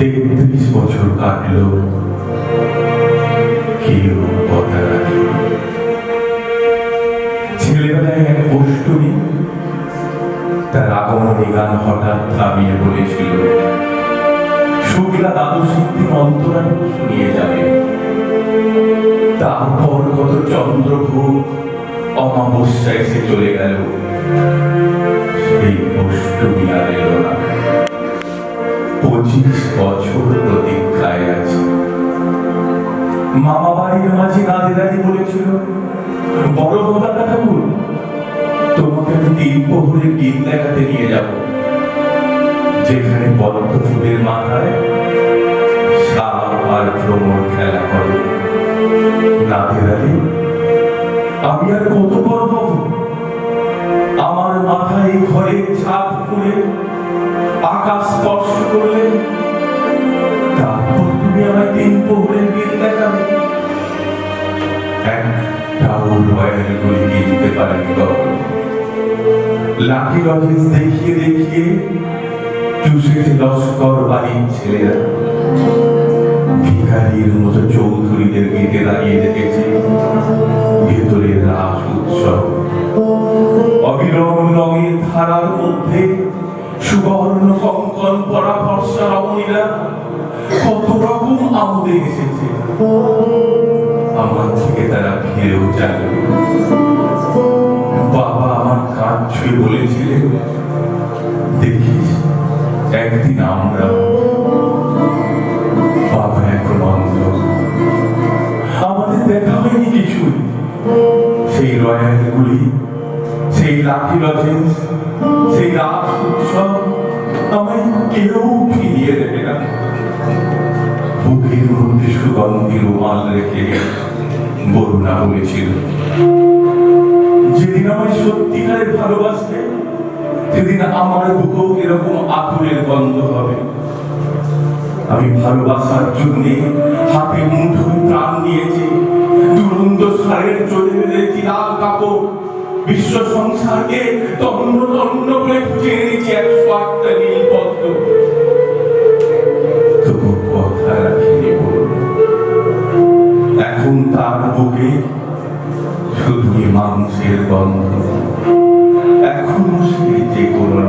তেত্রিশ বছর কাটল কেউ কথা ছেলেবেলায় এক অষ্টমী তার আগমনী গান হঠাৎ থামিয়ে বলেছিল শুক্লা দ্বাদশ দিন অন্তরাঙ্গ শুনিয়ে যাবে। তারপর কত চন্দ্রভূপ অমাবস্যা এসে চলে গেল। সেই অষ্টমী আর এলো না। বছর প্রতীক্ষায় আছে। মামা বাড়ির মাঝে দাদি দাদি বলেছিল, বড় হতা ঠাকুর, তোমাকে তিন প্রহরের গীত দেখাতে নিয়ে যাব। যেখানে পদ্ম ফুলের মাথায় সাপ আর ভ্রমণ খেলা করে। নাদের আলী আমি আর কত বড় হব আমার মাথায় ঘরে ছাপ করে আকাশ স্পর্শ করলে আমায় তিন প্রহরের গীত দেখাবে। একটাও রয়্যাল গুলি কিনতে পারেনি কখনো লাঠি লজেন্স দেখিয়ে দেখিয়ে চুষেছে লস্কর বাড়ির ছেলেরা। ভিখারির মতো চৌধুরীদের গেটে দাঁড়িয়ে দেখেছে। ভেতরে রাস উৎসব। অবিরম রঙের ধারার মধ্যে সুবর্ণ কঙ্কন পরা ফর্সা রমণীরা রকম আমোদে এসেছে। আমার থেকে তারা ফিরেও যাবে বাবা আমার কাজ ছুঁয়ে বলেছিলেন দেখিস, একদিন আমরা বাবা এখন অন্ধ আমাদের দেখা হয়নি কিছুই। সেই রয়্যালগুলি সেই লাঠি লজেন্স, সেই রাস উৎসব, আমায় কেউ ফিরিয়ে দেবে না। মধ্যে রুমাল রেখে বরুণা বলেছিল। যেদিন আমায় সত্যিকারে ভালোবাসবে, সেদিন আমার বুকেও এরকম আকুলের গন্ধ হবে। আমি ভালোবাসার জন্য হাতে মুঠোয় প্রাণ দিয়েছি দুরন্ত সারের চলে বেঁধেছি লাল কাপড়। বিশ্ব সংসারকে তন্ন তন্ন করে খুঁজে এনেছি একশো আটটা নীল পদ্ম। বুকে শুধুই মাংসের গন্ধ। এখনও সে যে কোনো